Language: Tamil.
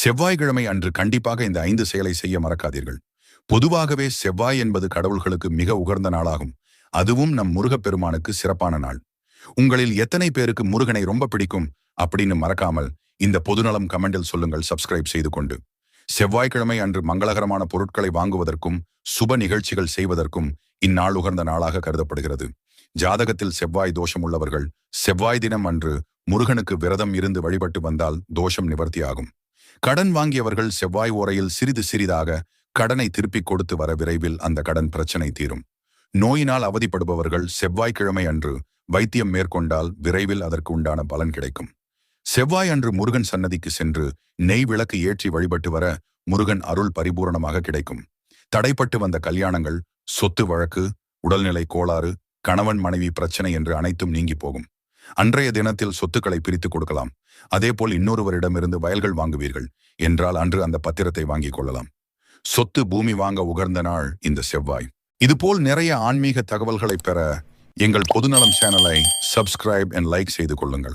செவ்வாய்க்கிழமை அன்று கண்டிப்பாக இந்த ஐந்து செயலை செய்ய மறக்காதீர்கள். பொதுவாகவே செவ்வாய் என்பது கடவுள்களுக்கு மிக உகர்ந்த நாளாகும். அதுவும் நம் முருகப்பெருமானுக்கு சிறப்பான நாள். உங்களில் எத்தனை பேருக்கு முருகனை ரொம்ப பிடிக்கும் அப்படின்னு மறக்காமல் இந்த பொதுநலம் கமெண்டில் சொல்லுங்கள் சப்ஸ்கிரைப் செய்து கொண்டு. செவ்வாய்க்கிழமை அன்று மங்களகரமான பொருட்களை வாங்குவதற்கும் சுப நிகழ்ச்சிகள் செய்வதற்கும் இந்நாள் உகர்ந்த நாளாக கருதப்படுகிறது. ஜாதகத்தில் செவ்வாய் தோஷம் உள்ளவர்கள் செவ்வாய் தினம் அன்று முருகனுக்கு விரதம் இருந்து வழிபட்டு வந்தால் தோஷம் நிவர்த்தியாகும். கடன் வாங்கியவர்கள் செவ்வாய் ஓரையில் சிறிது சிறிதாக கடனை திருப்பிக் கொடுத்து வர விரைவில் அந்த கடன் பிரச்சனை தீரும். நோயினால் அவதிப்படுபவர்கள் செவ்வாய்க்கிழமை அன்று வைத்தியம் மேற்கொண்டால் விரைவில் அதற்கு உண்டான பலன் கிடைக்கும். செவ்வாய் அன்று முருகன் சன்னதிக்கு சென்று நெய் விளக்கு ஏற்றி வழிபட்டு வர முருகன் அருள் பரிபூரணமாக கிடைக்கும். தடைப்பட்டு வந்த கல்யாணங்கள் சொத்து வழக்கு உடல்நிலை கோளாறு கணவன் மனைவி பிரச்சனை என்று அனைத்தும் நீங்கி போகும். அன்றைய தினத்தில் சொத்துக்களை பிரித்துக் கொடுக்கலாம். அதேபோல் இன்னொருவரிடமிருந்து வயல்கள் வாங்குவீர்கள் என்றால் அன்று அந்த பத்திரத்தை வாங்கிக் கொள்ளலாம். சொத்து பூமி வாங்க உகர்ந்த நாள் இந்த செவ்வாய். இதுபோல் நிறைய ஆன்மீக தகவல்களை பெற எங்கள் பொதுநலம் சேனலை சப்ஸ்கிரைப் அண்ட் லைக் செய்து கொள்ளுங்கள்.